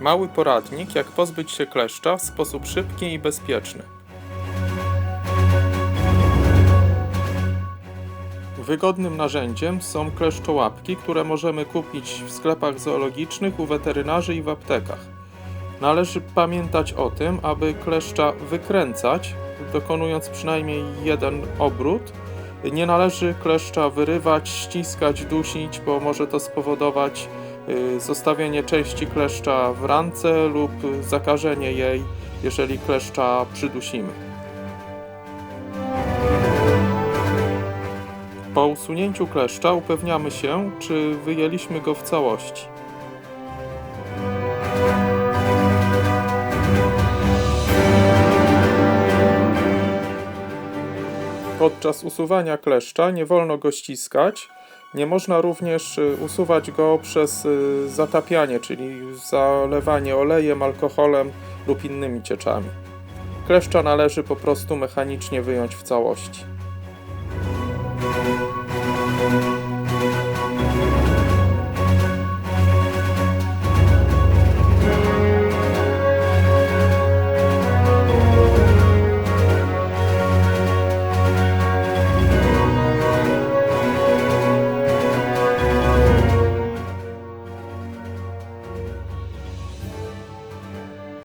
Mały poradnik, jak pozbyć się kleszcza w sposób szybki i bezpieczny. Wygodnym narzędziem są kleszczołapki, które możemy kupić w sklepach zoologicznych, u weterynarzy i w aptekach. Należy pamiętać o tym, aby kleszcza wykręcać, dokonując przynajmniej jeden obrót. Nie należy kleszcza wyrywać, ściskać, dusić, bo może to spowodować y, zostawienie części kleszcza w rance lub zakażenie jej, jeżeli kleszcza przydusimy. Po usunięciu kleszcza upewniamy się, czy wyjęliśmy go w całości. Podczas usuwania kleszcza nie wolno go ściskać. Nie można również y, usuwać go przez y, zatapianie, czyli zalewanie olejem, alkoholem lub innymi cieczami. Kleszcza należy po prostu mechanicznie wyjąć w całości.